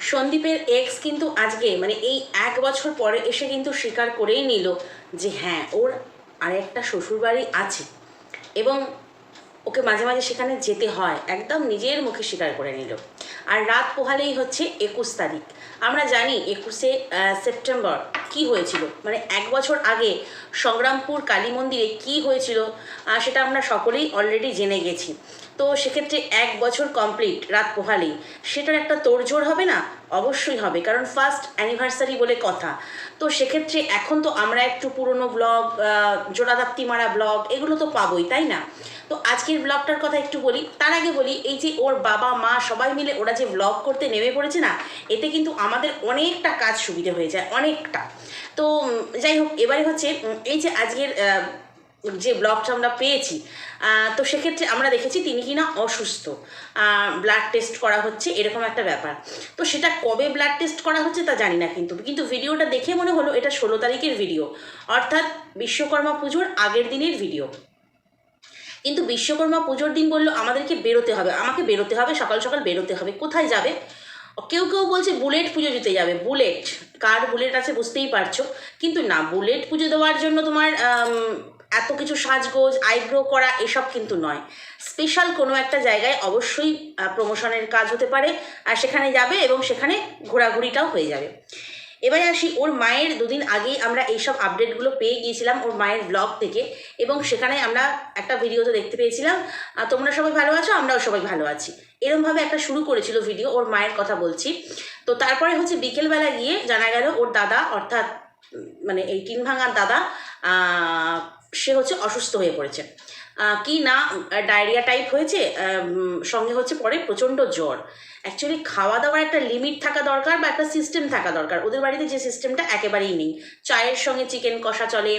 সন্দীপের এক্স কিন্তু আজকে মানে এই এক বছর পরে এসে কিন্তু স্বীকার করেই নিল যে হ্যাঁ ওর আর আরেকটা শ্বশুরবাড়ি আছে। এবং ওকে মাঝে মাঝে সেখানে যেতে হয়, একদম নিজের মুখে স্বীকার করে নিল। আর রাত পোহালেই হচ্ছে একুশ তারিখ। আমরা জানি একুশে সেপ্টেম্বর কি হয়েছিল। মানে এক বছর আগে সংগ্রামপুর কালী মন্দিরে কি হয়েছিল সেটা আমরা সকলেই অলরেডি জেনে গেছি। তো সেক্ষেত্রে এক বছর কমপ্লিট রাত পোহালেই। সেটার একটা তোড়জোড় হবে না? অবশ্যই হবে, কারণ ফার্স্ট অ্যানিভার্সারি বলে কথা। তো সেক্ষেত্রে এখন তো আমরা একটু পুরনো ব্লগ জোড়াদাপ্তি মারা ব্লগ এগুলো তো পাবোই, তাই না? তো আজকের ব্লগটার কথা একটু বলি। তার আগে বলি, এই যে ওর বাবা, মা সবাই মিলে ওরা যে ব্লগ করতে নেমে পড়েছে না, এতে কিন্তু আমাদের অনেকটা কাজ সুবিধে হয়ে যায়, অনেকটা। তো যাই হোক, এবারে হচ্ছে এই যে আজকের যে ব্লগটা আমরা পেয়েছি তো সেক্ষেত্রে আমরা দেখেছি তিনি কিনা অসুস্থ। ব্লাড টেস্ট করা হচ্ছে, এরকম একটা ব্যাপার। তো সেটা কবে ব্লাড টেস্ট করা হচ্ছে তা জানি না কিন্তু কিন্তু ভিডিওটা দেখে মনে হলো এটা ষোলো তারিখের ভিডিও, অর্থাৎ বিশ্বকর্মা পুজোর আগের দিনের ভিডিও। কিন্তু বিশ্বকর্মা পুজোর দিন বলল, আমাদেরকে বেরোতে হবে, আমাকে বেরোতে হবে, সকাল সকাল বেরোতে হবে, কোথায় যাবে? কেউ কেউ বলছে, বুলেট পুজো দিতে যাবে, বুলেট। কার বুলেট আছে বুঝতেই পারছ, কিন্তু না, বুলেট পুজো দেওয়ার জন্য তোমার এত কিছু সাজগোজ, আইব্রো করা, এসব কিন্তু নয়। স্পেশাল কোনো একটা জায়গায় অবশ্যই প্রমোশনের কাজ হতে পারে, আর সেখানে যাবে এবং সেখানে ঘোরাঘুরিটাও হয়ে যাবে। এবারে আসি ওর মায়ের দুদিন আগেই আমরা এইসব আপডেটগুলো পেয়ে গিয়েছিলাম ওর মায়ের ব্লগ থেকে এবং সেখানে আমরা একটা ভিডিওতে দেখতে পেয়েছিলাম। আর তোমরা সবাই ভালো আছো? আমরাও সবাই ভালো আছি। এরমভাবে একটা শুরু করেছিল ভিডিও ওর মায়ের কথা বলছি। তো তারপরে হচ্ছে বিকেলবেলা গিয়ে জানা গেল ওর দাদা, অর্থাৎ মানে এই টিন ভাঙার দাদা সে হচ্ছে অসুস্থ হয়ে পড়েছে। কি না ডায়রিয়া টাইপ হয়েছে সঙ্গে হচ্ছে পরে প্রচণ্ড জ্বর। অ্যাকচুয়ালি খাওয়া দাওয়ার একটা লিমিট থাকা দরকার বা একটা সিস্টেম থাকা দরকার। ওদের বাড়িতে যে সিস্টেমটা একেবারেই নেই। চায়ের সঙ্গে চিকেন কষা চলে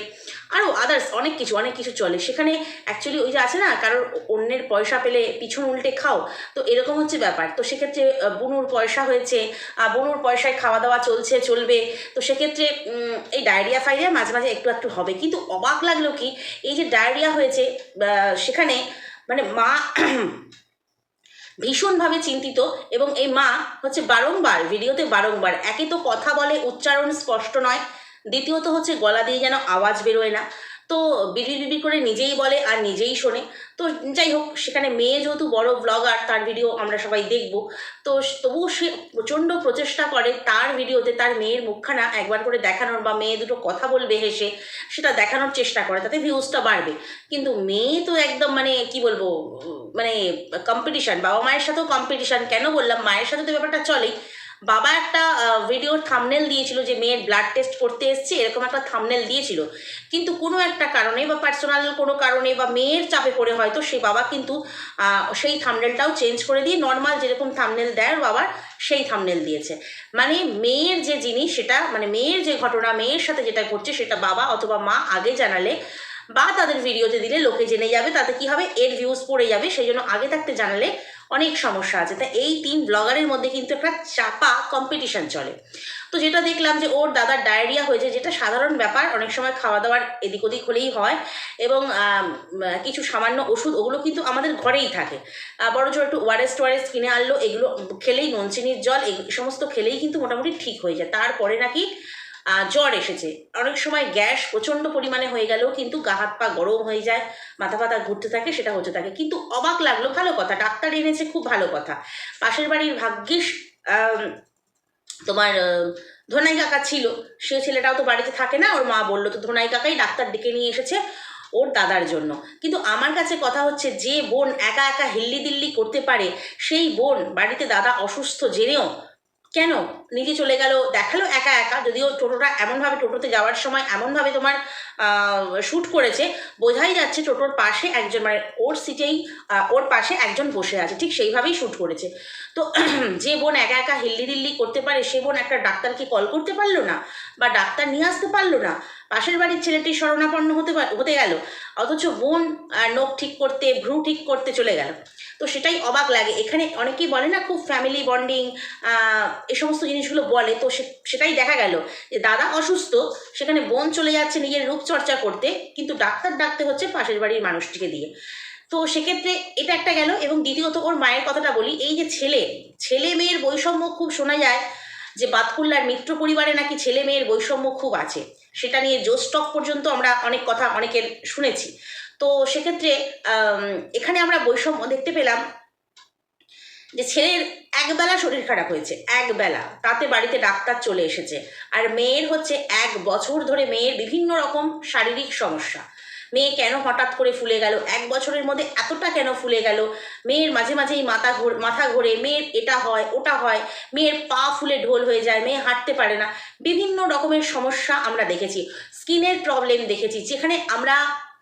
আরও আদার্স অনেক কিছু অনেক কিছু চলে। সেখানে অ্যাকচুয়ালি ওই যে আছে না, কারোর অন্যের পয়সা পেলে পিছন উল্টে খাও, তো এরকম হচ্ছে ব্যাপার। তো সেক্ষেত্রে বুনুর পয়সা হয়েছে বুনুর পয়সায় খাওয়া দাওয়া চলছে, চলবে। তো সেক্ষেত্রে এই ডায়রিয়া ফাইরিয়া মাঝে মাঝে একটু একটু হবে। কিন্তু অবাক লাগল কি, এই যে ডায়রিয়া হয়েছে সেখানে মানে মা ভীষণভাবে চিন্তিত এবং এই মা হচ্ছে বারংবার, ভিডিওতে বারংবার, একে তো কথা বলে, উচ্চারণ স্পষ্ট নয়, দ্বিতীয়ত হচ্ছে গলা দিয়ে যেন আওয়াজ বেরোয় না। তো বিড়ি বিড়ি করে নিজেই বলে আর নিজেই শোনে। তো যাই হোক, সেখানে মেয়ে যেহেতু বড় ব্লগার তার ভিডিও আমরা সবাই দেখব। তো তবুও সে প্রচণ্ড প্রচেষ্টা করে তার ভিডিওতে তার মেয়ের মুখখানা একবার করে দেখানোর বা মেয়ে দুটো কথা বলবে হেসে সেটা দেখানোর চেষ্টা করে, তাতে ভিউজটা বাড়বে। কিন্তু মেয়ে তো একদম মানে কি বলব মানে কম্পিটিশান বাবা মায়ের সাথেও কম্পিটিশান কেন বললাম, মায়ের সাথে তো ব্যাপারটা চলেই। বাবা একটা ভিডিওর থামনেল দিয়েছিল যে মেয়ের ব্লাড টেস্ট করতে এসছে, এরকম একটা থামনেল দিয়েছিল। কিন্তু কোনো একটা কারণে বা পার্সোনাল কোনো কারণে বা মেয়ের চাপে পড়ে হয়তো সেই বাবা কিন্তু সেই থামনেলটাও চেঞ্জ করে দিয়ে নর্মাল যেরকম থামনেল দেয় বাবার, সেই থামনেল দিয়েছে। মানে মেয়ের যে জিনিস সেটা মানে মেয়ের যে ঘটনা, মেয়ের সাথে যেটা ঘটছে সেটা বাবা অথবা মা আগে জানালে বা তাদের ভিডিওতে দিলে লোকে জেনে যাবে তাতে কি হবে, এর ভিউজ পড়ে যাবে, সেই জন্য আগে থাকতে জানালে অনেক সমস্যা আছে। তা এই তিন ব্লগারের মধ্যে কিন্তু একটা চাপা কম্পিটিশন চলে। তো যেটা দেখলাম যে ওর দাদার ডায়রিয়া হয়েছে, যেটা সাধারণ ব্যাপার, অনেক সময় খাওয়া দাওয়ার এদিক ওদিক হলেই হয় এবং কিছু সামান্য ওষুধ ওগুলো কিন্তু আমাদের ঘরেই থাকে। বড় জোর একটু ওয়ারেস টোয়ারেস কিনে আনলো, এগুলো খেলেই নুন চিনির জল এই সমস্ত খেলেই কিন্তু মোটামুটি ঠিক হয়ে যায়। তারপরে নাকি জ্বর এসেছে। অনেক সময় গ্যাস প্রচণ্ড পরিমাণে হয়ে গেলেও কিন্তু গা, হাত, পা গরম হয়ে যায়, মাথা ফাতা ঘুরতে থাকে, সেটা হতে থাকে। কিন্তু অবাক লাগল, ভালো কথা, ডাক্তার এনেছে খুব ভালো কথা। পাশের বাড়ির ভাগ্যিস তোমার ধনাই কাকা ছিল। সে ছেলেটাও তো বাড়িতে থাকে না, ওর মা বলল, তো ধনাই কাকাই ডাক্তার ডেকে নিয়ে এসেছে ওর দাদার জন্য। কিন্তু আমার কাছে কথা হচ্ছে, যে বোন একা একা হিল্লি দিল্লি করতে পারে, সেই বোন বাড়িতে দাদা অসুস্থ জেনেও কেন? নিজে চলে গেল, দেখাল একা একা, যদিও টোটোটা এমনভাবে টোটোতে যাওয়ার সময় এমনভাবে তোমার শ্যুট করেছে, বোঝাই যাচ্ছে টোটোর পাশে একজন মানে ওর সিটেই ওর পাশে একজন বসে আছে, ঠিক সেইভাবেই শ্যুট করেছে। তো যে বোন একা একা হিল্লি দিল্লি করতে পারে, সে বোন একটা ডাক্তারকে কল করতে পারল না, বা ডাক্তার নিয়ে আসতে পারল না পাশের বাড়ির ছেলেটি শরণাপন্ন হতে হতে গেল। অথচ বোন নখ ঠিক করতে, ভ্রু ঠিক করতে চলে গেল। তো সেটাই অবাক লাগে। এখানে অনেকেই বলে না, খুব ফ্যামিলি বন্ডিং এ সমস্ত জিনিসগুলো বলে। তো সেটাই দেখা গেল যে দাদা অসুস্থ, সেখানে বোন চলে যাচ্ছে নিজের রূপচর্চা করতে, কিন্তু ডাক্তার ডাকতে হচ্ছে পাশের বাড়ির মানুষটিকে দিয়ে। তো সেক্ষেত্রে এটা একটা গেল এবং দ্বিতীয়ত ওর মায়ের কথাটা বলি। এই যে ছেলে ছেলে মেয়ের বৈষম্য খুব শোনা যায় যে বাতকুল্লার মিত্র পরিবারে নাকি ছেলে মেয়ের বৈষম্য খুব আছে। সেটা নিয়ে জো স্টক পর্যন্ত আমরা অনেক কথা অনেকের শুনেছি। তো সেক্ষেত্রে এখানে আমরা বৈষম্য দেখতে পেলাম যে ছেলের একবেলা শরীর খারাপ হয়েছে, একবেলা। তাতে বাড়িতে ডাক্তার চলে এসেছে। আর মেয়ের হচ্ছে এক বছর ধরে মেয়ের বিভিন্ন রকম শারীরিক সমস্যা। মেয়ে কেন হঠাৎ করে ফুলে গেল? এক বছরের মধ্যে এতটা কেন ফুলে গেল? মেয়ের মাঝে মাঝেই মাথা ঘোর, মাথা ঘোরে, মেয়ের এটা হয়, ওটা হয়, মেয়ের পা ফুলে ঢোল হয়ে যায়, মেয়ে হাঁটতে পারে না। বিভিন্ন রকমের সমস্যা আমরা দেখেছি। স্কিনের প্রবলেম দেখেছি, যেখানে আমরা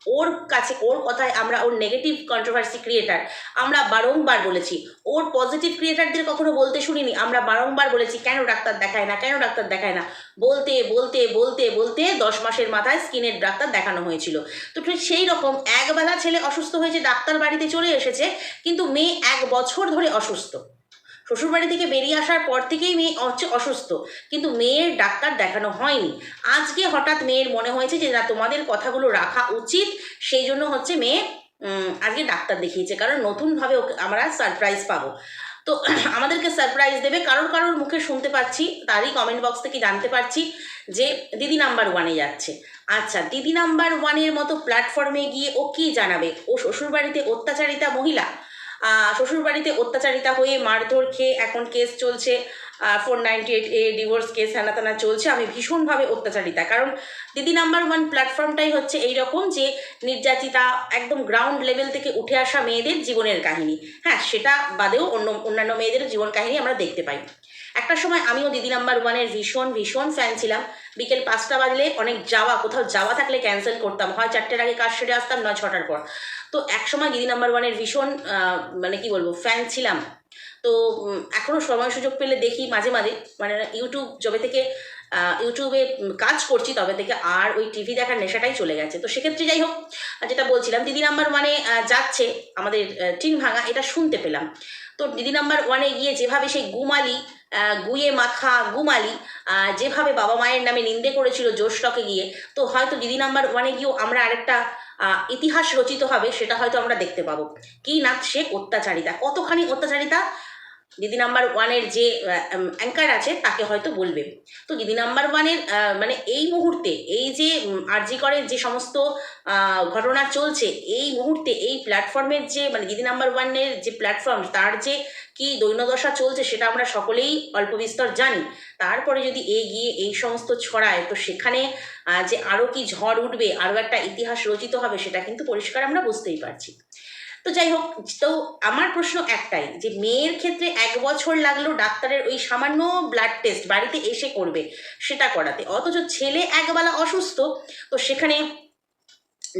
ওর কাছে, ওর কথায় আমরা ওর নেগেটিভ কন্ট্রোভার্সি ক্রিয়েটার আমরা বারংবার বলেছি। ওর পজিটিভ ক্রিয়েটারদের কখনো বলতে শুনিনি, আমরা বারংবার বলেছি, কেন ডাক্তার দেখায় না, কেন ডাক্তার দেখায় না? বলতে বলতে বলতে বলতে দশ মাসের মাথায় স্কিনের ডাক্তার দেখানো হয়েছিল। তো ঠিক সেই রকম একবেলা ছেলে অসুস্থ হয়েছে, ডাক্তার বাড়িতে চলে এসেছে, কিন্তু মেয়ে এক বছর ধরে অসুস্থ। শ্বশুরবাড়ি থেকে বেরিয়ে আসার পর থেকেই মেয়ে হচ্ছে অসুস্থ। কিন্তু মেয়ের ডাক্তার দেখানো হয়নি। আজকে হঠাৎ মেয়ের মনে হয়েছে যে, না, তোমাদের কথাগুলো রাখা উচিত। সেই জন্য হচ্ছে মেয়ে আজকে ডাক্তার দেখিয়েছে। কারণ নতুনভাবে ওকে আমরা সারপ্রাইজ পাবো। তো আমাদেরকে সারপ্রাইজ দেবে। কারোর কারোর মুখে শুনতে পাচ্ছি, তারই কমেন্ট বক্স থেকে জানতে পারছি যে, দিদি নাম্বার ওয়ানে যাচ্ছে। আচ্ছা দিদি নাম্বার ওয়ানের মতো প্ল্যাটফর্মে গিয়ে ও কি জানাবে? ও শ্বশুরবাড়িতে অত্যাচারিতা মহিলা? শ্বশুরবাড়িতে অত্যাচারিতা হয়ে মারধর খেয়ে এখন কেস চলছে। Four ninety eight A divorce case হ্যানা ত্যানা চলছে। আমি ভীষণভাবে অত্যাচারিতা। কারণ দিদি নাম্বার ওয়ান প্ল্যাটফর্মটাই হচ্ছে এই রকম যে, নির্যাতিতা একদম গ্রাউন্ড লেভেল থেকে উঠে আসা মেয়েদের জীবনের কাহিনী। হ্যাঁ সেটা বাদেও অন্য, অন্যান্য মেয়েদের জীবন কাহিনী আমরা দেখতে পাই। একটা সময় আমিও দিদি নাম্বার ওয়ানের ভীষণ ভীষণ ফ্যান ছিলাম। বিকেল পাঁচটা বাজলে অনেক যাওয়া, কোথাও যাওয়া থাকলে ক্যান্সেল করতাম। হয় চারটের আগে কাজ সেরে আসতাম, নয় ছটার পর। তো একসময় দিদি নাম্বার ওয়ানের ভীষণ মানে কি বলব ফ্যান ছিলাম। তো উম, এখনও সময় সুযোগ পেলে দেখি মাঝে মাঝে মানে ইউটিউব যবে থেকে ইউটিউবে কাজ করছি তবে থেকে আর ওই টিভি দেখার নেশাটাই চলে গেছে। তো সেক্ষেত্রে যাই হোক যেটা বলছিলাম দিদি নাম্বার ওয়ানে যাচ্ছে আমাদের টিন ভাঙা এটা শুনতে পেলাম। তো দিদি নাম্বার ওয়ানে গিয়ে যেভাবে সেই গুমালি গুয়ে মাখা গুমালি যেভাবে বাবা মায়ের নামে নিন্দে করেছিল জোশটকে গিয়ে তো হয়তো দিদি নাম্বার ওয়ানে গিয়েও আমরা আরেকটা ইতিহাস রচিত হবে সেটা হয়তো আমরা দেখতে পাবো। কি না সে অত্যাচারিতা কতখানি অত্যাচারিতা? দিদি নাম্বার ওয়ানের যে অ্যাঙ্কার আছে, তাকে হয়তো বলবে। তো দিদি নাম্বার ওয়ানের মানে এই মুহূর্তে, এই যে আরজি করের যে সমস্ত ঘটনা চলছে, এই মুহূর্তে, এই প্ল্যাটফর্মের যে মানে দিদি নাম্বার ওয়ানের যে প্ল্যাটফর্ম তার যে কি দৈন্যদশা চলছে, সেটা আমরা সকলেই অল্প বিস্তর জানি। তারপরে যদি এ গিয়ে এই সমস্ত ছড়ায়, তো সেখানে যে আরও কি ঝড় উঠবে আরও একটা ইতিহাস রচিত হবে, সেটা কিন্তু পরিষ্কার আমরা বুঝতেই পারছি। তো যাই হোক, তো আমার প্রশ্ন একটাই, যে মেয়ের ক্ষেত্রে এক বছর লাগল ডাক্তারের ওই সামান্য ব্লাড টেস্ট বাড়িতে এসে করবে, সেটা করাতে। অথচ ছেলে একবেলা অসুস্থ, তো সেখানে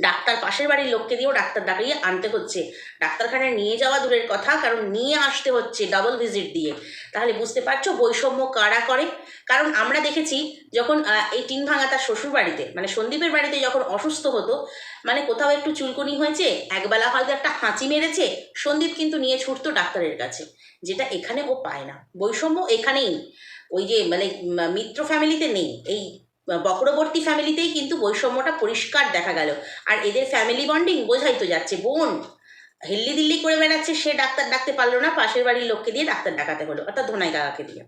ডাক্তার পাশের বাড়ির লোককে দিয়েও ডাক্তার ডাকিয়ে আনতে হচ্ছে। ডাক্তারখানায় নিয়ে যাওয়া দূরের কথা, কারণ নিয়ে আসতে হচ্ছে ডাবল ভিজিট দিয়ে। তাহলে বুঝতে পারছ বৈষম্য কারা করে? কারণ আমরা দেখেছি যখন এই টিন ভাঙা তার শ্বশুর বাড়িতে মানে সন্দীপের বাড়িতে যখন অসুস্থ হতো মানে কোথাও একটু চুলকুনি হয়েছে, একবেলা হয়তো একটা হাঁচি মেরেছে, সন্দীপ কিন্তু নিয়ে ছুটতো ডাক্তারের কাছে, যেটা এখানে ও পায় না। বৈষম্য এখানেই ওই যে মানে মিত্র ফ্যামিলিতে নেই। এই বক্রবর্তী ফ্যামিলিতেই কিন্তু বৈষম্যটা পরিষ্কার দেখা গেল। আর এদের ফ্যামিলি বন্ডিং বোঝাই তো যাচ্ছে। বোন, হিল্লি দিল্লি করে বেড়াচ্ছে, সে ডাক্তার ডাকতে পারল না, পাশের বাড়ির লোককে দিয়ে ডাক্তার ডাকাতে হলো, অর্থাৎ ধোনাই কাকাকে দিয়ে।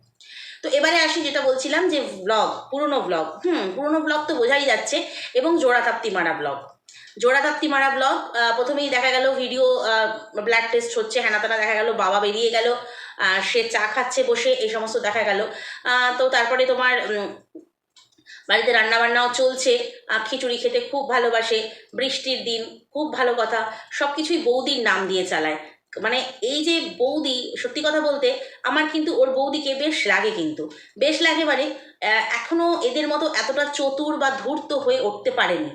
তো এবারে আসি যেটা বলছিলাম যে ব্লগ পুরনো ব্লগ হুম, পুরনো ব্লগ তো বোঝাই যাচ্ছে, এবং জোড়াতাপ্তি মারা ব্লগ জোড়াতাপ্তি মারা ব্লগ প্রথমেই দেখা গেল ভিডিও ব্লাড টেস্ট হচ্ছে, হেনাতানা দেখা গেল, বাবা বেরিয়ে গেল সে চা খাচ্ছে বসে, এই সমস্ত দেখা গেল। তো তারপরে তোমার বাড়িতে রান্নাবান্নাও চলছে খিচুড়ি খেতে খুব ভালোবাসে বৃষ্টির দিন খুব ভালো কথা সব কিছুই বৌদির নাম দিয়ে চালায়। মানে এই যে বৌদি সত্যি কথা বলতে আমার কিন্তু ওর বৌদিকে বেশ লাগে কিন্তু। বেশ লাগে মানে আহ, এখনও এদের মতো এতটা চতুর বা ধূর্ত হয়ে উঠতে পারেনি।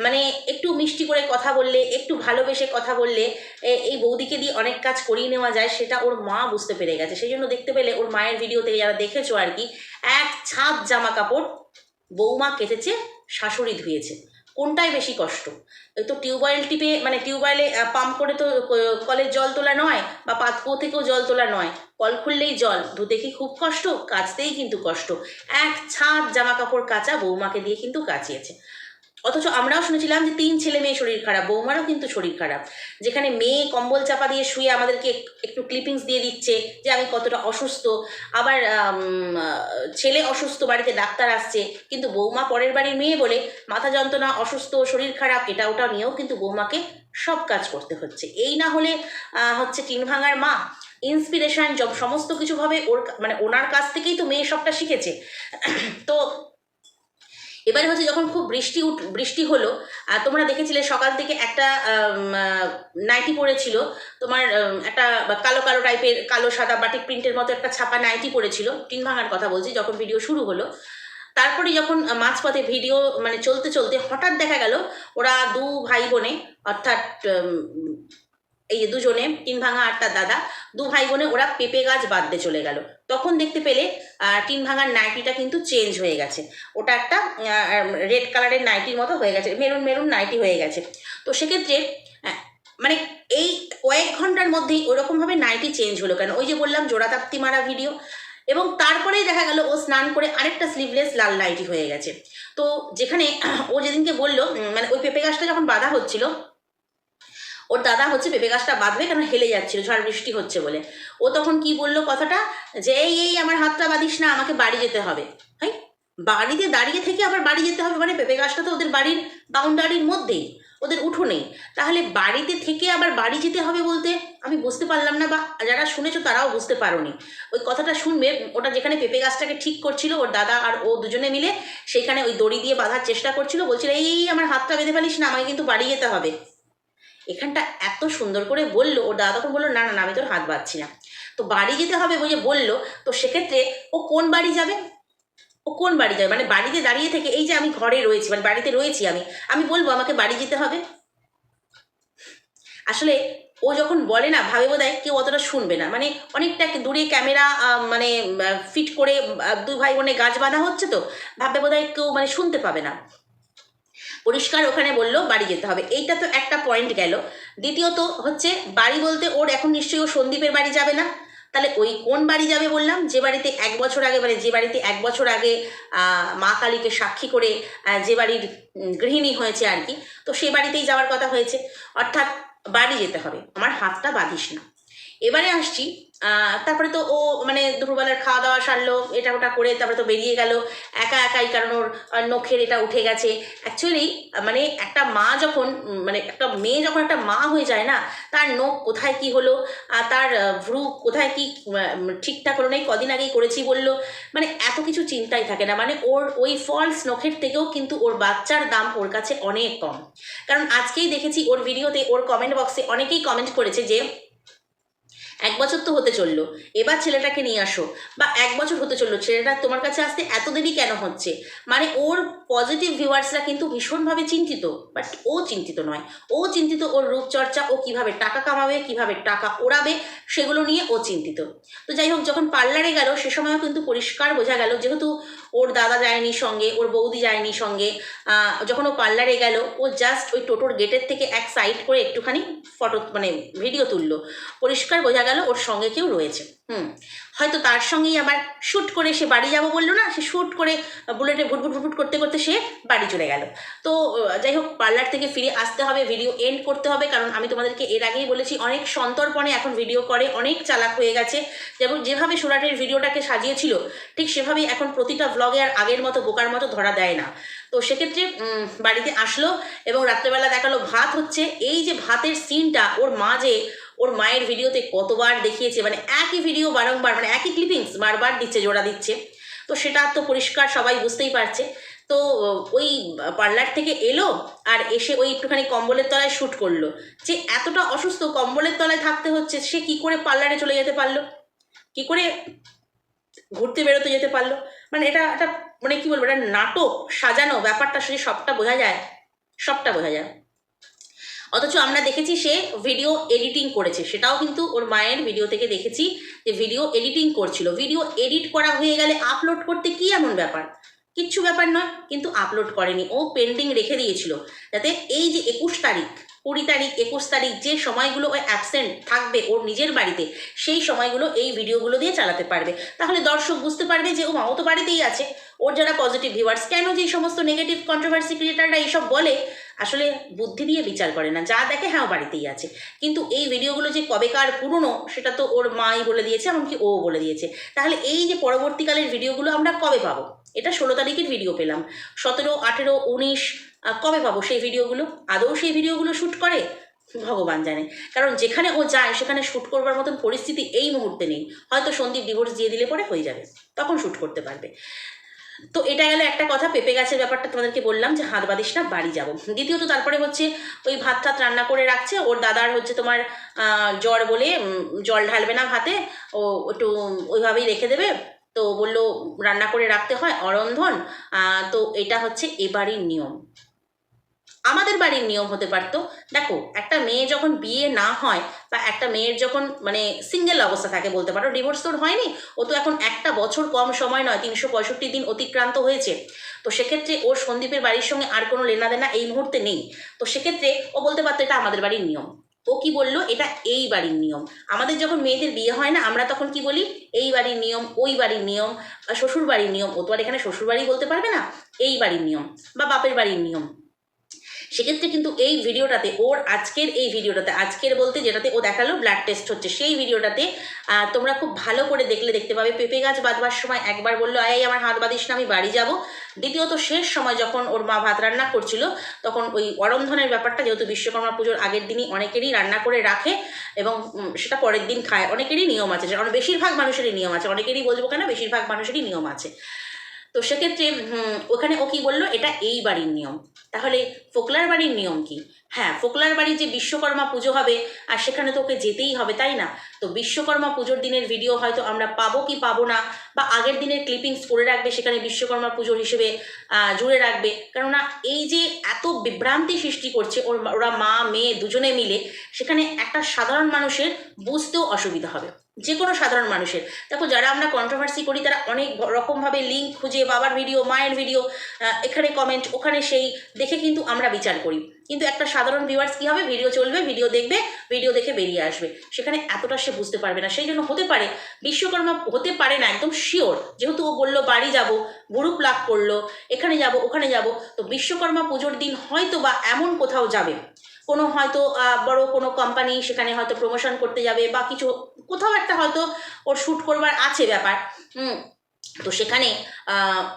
মানে একটু মিষ্টি করে কথা বললে একটু ভালোবেসে কথা বললে এই বৌদিকে দিয়ে অনেক কাজ করিয়ে নেওয়া যায় সেটা ওর মা বুঝতে পেরে গেছে। সেই জন্য দেখতে পেলে ওর মায়ের ভিডিওতে যারা দেখেছ আর কি এক ছাদ জামা কাপড় বৌমা কেটেছে, শাশুড়ি ধুয়েছে। কোনটাই বেশি কষ্ট? তো টিউবওয়েল টিপে মানে টিউবওয়েলে পাম্প করে তো কলের জল তোলা নয় বা পাতকুয়ো থেকেও জল তোলা নয়। কল খুললেই জল। ধুতে কি খুব কষ্ট? কাচতেই কিন্তু কষ্ট। এক ছাদ জামা কাপড় কাচা বৌমাকে দিয়ে কিন্তু কাচিয়েছে। অথচ আমরাও শুনেছিলাম যে তিন ছেলে মেয়ে শরীর খারাপ, বৌমারও কিন্তু শরীর খারাপ। যেখানে মেয়ে কম্বল চাপা দিয়ে শুয়ে আমাদেরকে একটু ক্লিপিংস দিয়ে দিচ্ছে যে আমি কতটা অসুস্থ। আবার ছেলে অসুস্থ, বাড়িতে ডাক্তার আসছে, কিন্তু বৌমা পরের বাড়ির মেয়ে বলে, মাথা যন্ত্রণা, অসুস্থ, শরীর খারাপ, এটা ওটা নিয়েও কিন্তু বৌমাকে সব কাজ করতে হচ্ছে। এই না হলে হচ্ছে টিন ভাঙার মা ইন্সপিরেশন জব সমস্ত কিছুভাবে ওর মানে ওনার কাছ থেকেই তো মেয়ে সবটা শিখেছে। তো এবারে হচ্ছে যখন খুব বৃষ্টি উঠ, বৃষ্টি হলো, আর তোমরা দেখেছিলে সকাল থেকে একটা নাইটি পড়েছিল তোমার একটা কালো কালো টাইপের, কালো সাদা বাটিক প্রিন্টের মতো একটা ছাপা নাইটি পড়েছিল টিন ভাঙার কথা বলছি, যখন ভিডিও শুরু হলো। তারপরে যখন মাঝপথে ভিডিও মানে চলতে চলতে হঠাৎ দেখা গেল, ওরা দু ভাই বোনে, অর্থাৎ এই দুজনে টিন ভাঙা আর তার দাদা, দু ভাই বোনে ওরা পেঁপে গাছ বাঁধতে চলে গেল। তখন দেখতে পেলে টিন ভাঙার নাইটিটা কিন্তু চেঞ্জ হয়ে গেছে। ওটা একটা রেড কালারের নাইটির মতো হয়ে গেছে, মেরুন মেরুন নাইটি হয়ে গেছে। তো সেক্ষেত্রে মানে এই কয়েক ঘণ্টার মধ্যেই ওরকমভাবে নাইটি চেঞ্জ হলো কেন? ওই যে বললাম, জোড়া তাপ্তি মারা ভিডিও। এবং তারপরেই দেখা গেল, ও স্নান করে আরেকটা স্লিভলেস লাল নাইটি হয়ে গেছে। তো যেখানে, ও যেদিনকে বলল মানে ওই পেঁপে গাছটা যখন বাঁধা হচ্ছিল ওর দাদা হচ্ছে পেঁপে গাছটা বাঁধবে কারণ হেলে যাচ্ছিল ঝড় বৃষ্টি হচ্ছে বলে। ও তখন কি বলল কথাটা? যে এই এই আমার হাতটা বাঁধিস না আমাকে বাড়ি যেতে হবে। হাই বাড়িতে দাঁড়িয়ে থেকে আবার বাড়ি যেতে হবে মানে পেঁপে গাছটা তো ওদের বাড়ির বাউন্ডারির মধ্যেই ওদের উঠোনেই তাহলে বাড়িতে থেকে আবার বাড়ি যেতে হবে বলতে আমি বুঝতে পারলাম না বা যারা শুনেছো তারাও বুঝতে পারোনি। ওই কথাটা শুনবে ওটা যেখানে পেঁপে গাছটাকে ঠিক করছিল ওর দাদা আর ও দুজনে মিলে সেইখানে ওই দড়ি দিয়ে বাঁধার চেষ্টা করছিল বলছিল এই, আমার হাতটা বেঁধে ফেলিস না আমাকে কিন্তু বাড়ি যেতে হবে। এখানটা এত সুন্দর করে বলল, ওর দাদা তখন বলল, না না আমি তোর হাত বাঁধছি না। তো বাড়ি যেতে হবে যে বলল, তো সেক্ষেত্রে ও কোন বাড়ি যাবে? ও কোন বাড়ি যাবে? মানে বাড়িতে দাঁড়িয়ে থেকে এই যে আমি ঘরে রয়েছি মানে বাড়িতে রয়েছি আমি আমি বলব আমাকে বাড়ি যেতে হবে? আসলে ও যখন বলে না, ভাবে বোধ কেউ অতটা শুনবে না। মানে অনেকটা দূরে ক্যামেরা মানে ফিট করে দুই ভাই বোনে গাছ বাঁধা হচ্ছে তো, ভাবে বোধ কেউ মানে শুনতে পাবে না। পরিষ্কার ওখানে বলল বাড়ি যেতে হবে। এইটা তো একটা পয়েন্ট গেল। দ্বিতীয়ত হচ্ছে বাড়ি বলতে ওর এখন নিশ্চয়ই ও সন্দীপের বাড়ি যাবে না। তাহলে ওই কোন বাড়ি যাবে বললাম? যে বাড়িতে এক বছর আগে মানে যে বাড়িতে এক বছর আগে মা কালীকে সাক্ষী করে যে বাড়ির গৃহিণী হয়েছে আর কি, তো সে বাড়িতেই যাওয়ার কথা হয়েছে। অর্থাৎ বাড়ি যেতে হবে। আমার হাতটা বাঁধিস না। এবারে আসছি। তারপরে তো ও মানে দুপুরবেলার খাওয়া দাওয়া সারলো, এটা ওটা করে তারপরে তো বেরিয়ে গেল একা একাই কারণ ওর নখের এটা উঠে গেছে। অ্যাকচুয়ালি মানে একটা মা যখন মানে একটা মেয়ে যখন একটা মা হয়ে যায় না, তার নখ কোথায় কি হলো আর তার ভ্রু কোথায় কি ঠিকঠাক হলো না কদিন আগেই করেছি বলল। মানে এত কিছু চিন্তাই থাকে না। মানে ওর ওই ফলস নখের থেকেও কিন্তু ওর বাচ্চার দাম ওর কাছে অনেক কম। কারণ আজকেই দেখেছি ওর ভিডিওতে ওর কমেন্ট বক্সে অনেকেই কমেন্ট করেছে যে এক বছর তো হতে চলল। এবার ছেলেটাকে নিয়ে আসো। বা এক বছর হতে চলল। ছেলেটা তোমার কাছে আসতে এত দেরি কেন হচ্ছে? মানে ওর পজিটিভ ভিউয়ার্সরা কিন্তু ভীষণভাবে চিন্তিত। বাট ও চিন্তিত নয়। ও চিন্তিত ওর রূপচর্চা, ও কীভাবে টাকা কামাবে, কীভাবে টাকা ওড়াবে, সেগুলো নিয়ে ও চিন্তিত। তো যাই হোক, যখন পার্লারে গেল, সে সময়ও কিন্তু পরিষ্কার বোঝা গেল। যেহেতু ওর দাদা যায়নি সঙ্গে, ওর বৌদি যায়নি সঙ্গে যখন ও পার্লারে গেল, ও জাস্ট ওই টোটোর গেটের থেকে এক সাইড করে একটুখানি ফটো মানে ভিডিও তুললো। পরিষ্কার বোঝা গেল ওর সঙ্গে কেউ রয়েছে। হুম। হয়তো তার সঙ্গেই আবার শ্যুট করে সে বাড়ি যাব বলল না, সে শ্যুট করে বুলেটে ভুটভুট ভুটভুট করতে করতে সে বাড়ি চলে গেল। তো যাই হোক, পার্লার থেকে ফিরে আসতে হবে, ভিডিও এন্ড করতে হবে, কারণ আমি তোমাদেরকে এর আগেই বলেছি, অনেক সন্তর্পণে এখন ভিডিও করে, অনেক চালাক হয়ে গেছে। যেমন যেভাবে সুরাটের ভিডিওটাকে সাজিয়েছিল, ঠিক সেভাবেই এখন প্রতিটা ব্লগে আর আগের মতো, বোকার মতো ধরা দেয় না। তো সেক্ষেত্রে বাড়িতে আসলো এবং রাত্রেবেলা দেখাল ভাত হচ্ছে, এই যে ভাতের সিনটা ওর মা যে ওর মায়ের ভিডিওতে কতবার দেখিয়েছে মানে একই ভিডিও বারংবার মানে একই ক্লিপিংস বারবার দিচ্ছে, জোড়া দিচ্ছে। তো সেটা তো পরিষ্কার সবাই বুঝতেই পারছে। তো ওই পার্লার থেকে এলো আর এসে ওই একটুখানি কম্বলের তলায় শ্যুট করল। যে এতটা অসুস্থ, কম্বলের তলায় থাকতে হচ্ছে, সে কি করে পার্লারে চলে যেতে পারল? কি করে ঘুরতে বেরোতে যেতে পারল? মানে এটা একটা মানে কি বলব, এটা নাটক সাজানো ব্যাপারটা সে সবটা বোঝা যায়, সবটা বোঝা যায়। অথচ আমরা দেখেছি সে ভিডিও এডিটিং করেছে। সেটাও কিন্তু ওর মায়ের ভিডিও থেকে দেখেছি যে ভিডিও এডিটিং করছিল। ভিডিও এডিট করা হয়ে গেলে আপলোড করতে কি এমন ব্যাপার? কিচ্ছু ব্যাপার নয়, কিন্তু আপলোড করেনি। ও পেন্ডিং রেখে দিয়েছিল। যাতে এই যে একুশ তারিখ কুড়ি তারিখ, একুশ তারিখ যে সময়গুলো ও অ্যাবসেন্ট থাকবে ওর নিজের বাড়িতে, সেই সময়গুলো এই ভিডিওগুলো দিয়ে চালাতে পারবে। তাহলে দর্শক বুঝতে পারবে যে ও মা ও তো বাড়িতেই আছে। ওর যারা পজিটিভ ভিউয়ার্স কেন যে সমস্ত নেগেটিভ কন্ট্রোভার্সি ক্রিয়েটাররা এইসব বলে, আসলে বুদ্ধি দিয়ে বিচার করে না। যা দেখে হ্যাঁ বাড়িতেই আছে। কিন্তু এই ভিডিওগুলো যে কবেকার পুরনো, সেটা তো ওর মাই বলে দিয়েছে, এমনকি ও বলে দিয়েছে। তাহলে এই যে পরবর্তীকালের ভিডিওগুলো আমরা কবে পাবো? এটা ষোলো তারিখের ভিডিও পেলাম। সতেরো, আঠেরো, উনিশ কবে পাবো? সেই ভিডিওগুলো? আদৌ সেই ভিডিওগুলো শ্যুট করে? ভগবান জানে। কারণ যেখানে ও যায়, সেখানে শ্যুট করবার মতন পরিস্থিতি এই মুহূর্তে নেই। হয়তো সন্দীপ ডিভোর্স দিয়ে দিলে পরে হয়ে যাবে। তখন শ্যুট করতে পারবে। তো এটা গেলে একটা কথা, পেঁপে গাছের ব্যাপারটা তোমাদেরকে বললাম যে হাত বাদিস না, বাড়ি যাব। দ্বিতীয়ত তারপরে হচ্ছে ওই ভাত টাত রান্না করে রাখছে। ওর দাদার হচ্ছে তোমার জ্বর বলে জল ঢালবে না ভাতে। ও একটু ওইভাবেই রেখে দেবে। তো বলল, রান্না করে রাখতে হয় অরন্ধন। তো এটা হচ্ছে এ বাড়ির নিয়ম। আমাদের বাড়ির নিয়ম হতে পারতো। দেখো, একটা মেয়ে যখন বিয়ে না হয় বা একটা মেয়ের যখন মানে সিঙ্গেল অবস্থা থাকে বলতে পারো ডিভোর্স তোর হয়নি, ও তো এখন একটা বছর কম সময় নয়, তিনশো পঁয়ষট্টি দিন অতিক্রান্ত হয়েছে। তো সেক্ষেত্রে ওর সন্দীপের বাড়ির সঙ্গে আর কোনো লেনা দেনা এই মুহূর্তে নেই। তো সেক্ষেত্রে ও বলতে পারতো এটা আমাদের বাড়ির নিয়ম। ও কি বলল? এটা এই বাড়ির নিয়ম। আমাদের যখন মেয়েদের বিয়ে হয় না, আমরা তখন কি বলি? এই বাড়ির নিয়ম, ওই বাড়ির নিয়ম শ্বশুর বাড়ির নিয়ম। ও তো আর এখানে শ্বশুর বাড়ি বলতে পারবে না, এই বাড়ির নিয়ম, বা বাপের বাড়ির নিয়ম। সেক্ষেত্রে কিন্তু এই ভিডিওটাতে, ওর আজকের এই ভিডিওটাতে, আজকের বলতে যেটাতে ও দেখাল ব্লাড টেস্ট হচ্ছে, সেই ভিডিওটাতে তোমরা খুব ভালো করে দেখলে দেখতে পাবে। পেঁপে গাছ বাঁধবার সময় একবার বলল, এই আমার হাত বাঁধিস না, আমি বাড়ি যাব। দ্বিতীয়ত শেষ সময় যখন ওর মা ভাত রান্না করছিল, তখন ওই অরন্ধনের ব্যাপারটা যেহেতু বিশ্বকর্মা পুজোর আগের দিনই অনেকেরই রান্না করে রাখে এবং সেটা পরের দিন খায়। অনেকেরই নিয়ম আছে বেশিরভাগ মানুষেরই নিয়ম আছে। অনেকেরই বলব কেন, বেশিরভাগ মানুষেরই নিয়ম আছে। তো সেক্ষেত্রে ওখানে ও কি বলল? এটা এই বাড়ির নিয়ম। তাহলে ফোকলার বাড়ির নিয়ম কি? হ্যাঁ ফোকলার বাড়ির যে বিশ্বকর্মা পুজো হবে, আর সেখানে তো ওকে যেতেই হবে, তাই না? তো বিশ্বকর্মা পুজোর দিনের ভিডিও হয়তো আমরা পাবো কি পাবো না, বা আগের দিনের ক্লিপিংস করে রাখবে, সেখানে বিশ্বকর্মা পুজোর হিসেবে জুড়ে রাখবে। কেননা এই যে এত বিভ্রান্তি সৃষ্টি করছে, ওর ওরা মা, মেয়ে দুজনে মিলে, সেখানে একটা সাধারণ মানুষের বুঝতেও অসুবিধা হবে। যে কোনো সাধারণ মানুষের। দেখো, যারা আমরা কন্ট্রোভার্সি করি, তারা অনেক রকমভাবে লিঙ্ক খুঁজে, বাবার ভিডিও মায়ের ভিডিও এখানে কমেন্ট ওখানে সেই, দেখে কিন্তু আমরা বিচার করি। কিন্তু একটা সাধারণ ভিউয়ার্স কী হবে? ভিডিও চলবে ভিডিও দেখবে ভিডিও দেখে বেরিয়ে আসবে। সেখানে এতটা সে বুঝতে পারবে না। সেই জন্য হতে পারে, বিশ্বকর্মা হতে পারে না একদম শিওর যেহেতু ও বলল, বাড়ি যাব গ্রুপ লাভ করল, এখানে যাব, ওখানে যাব। তো বিশ্বকর্মা পুজোর দিন হয়তো বা এমন কোথাও যাবে। কোনো হয়তো বড় কোনো কোম্পানি সেখানে হয়তো প্রমোশন করতে যাবে বা কিছু, কোথাও একটা হয়তো ওর শ্যুট করবার আছে ব্যাপার, হুম। তো সেখানে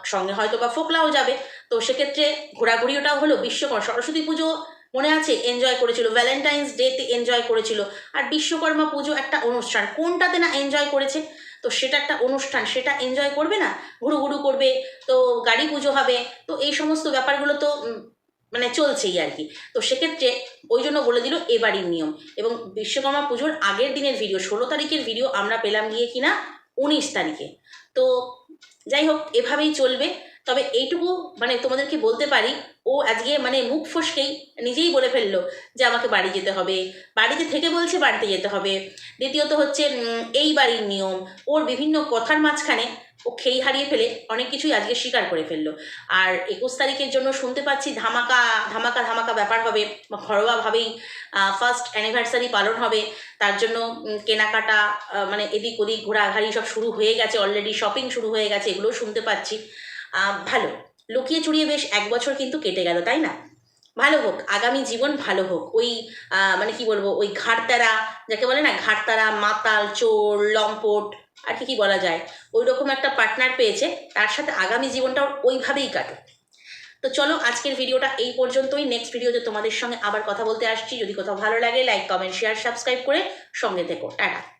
সঙ্গে হয়তো বা ফোকলাও যাবে। তো সেক্ষেত্রে ঘোরাঘুরি ওটাও হলো বিশ্বকর্মা। সরস্বতী পুজো মনে আছে? এনজয় করেছিল। ভ্যালেন্টাইন্স ডেতে এনজয় করেছিল। আর বিশ্বকর্মা পুজো একটা অনুষ্ঠান। কোনটাতে না এনজয় করেছে? তো সেটা একটা অনুষ্ঠান। সেটা এনজয় করবে না? ঘুরু ঘুরু করবে। তো গাড়ি পুজো হবে। তো এই সমস্ত ব্যাপারগুলো তো মানে চলছেই আর কি তো সেক্ষেত্রে ওই জন্য বলে দিল এবারই নিয়ম। এবং বিশ্বকর্মা পুজোর আগের দিনের ভিডিও, ষোলো তারিখের ভিডিও আমরা পেলাম গিয়ে কিনা উনিশ তারিখে। তো যাই হোক, এভাবেই চলবে। তবে এইটুকু মানে তোমাদেরকে বলতে পারি, ও আজকে মানে মুখ ফসকেই নিজেই বলে ফেলল যে আমাকে বাড়ি যেতে হবে। বাড়িতে থেকে বলছে বাড়িতে যেতে হবে। দ্বিতীয়ত হচ্ছে এই বাড়ির নিয়ম। ওর বিভিন্ন কথার মাঝখানে ও খেই হারিয়ে ফেলে অনেক কিছুই আজকে স্বীকার করে ফেলল। আর একুশ তারিখের জন্য শুনতে পাচ্ছি ধামাকা ধামাকা ধামাকা ব্যাপার হবে। বা ঘরোয়াভাবেই ফার্স্ট অ্যানিভার্সারি পালন হবে। তার জন্য কেনাকাটা মানে এদিক ওদিক ঘোরাঘাড়ি সব শুরু হয়ে গেছে। অলরেডি শপিং শুরু হয়ে গেছে, এগুলোও শুনতে পাচ্ছি। ভালো। লুকিয়ে চুরিয়ে বেশ এক বছর কিন্তু কেটে গেল, তাই না? ভালো হোক, আগামী জীবন ভালো হোক। ওই মানে কি বলব, ওই ঘাটতারা যাকে বলে না ঘাটতারা মাতাল, চোর, লম্পট আর কি বলা যায়। ওই রকম একটা পার্টনার পেয়েছে, তার সাথে আগামী জীবনটা ওইভাবেই কাটুক। তো চলো, আজকের ভিডিওটা এই পর্যন্তই। নেক্সট ভিডিওতে তোমাদের সঙ্গে আবার কথা বলতে আসছি। যদি কোথাও ভালো লাগে লাইক কমেন্ট শেয়ার সাবস্ক্রাইব করে সঙ্গে থেকো। টাটা।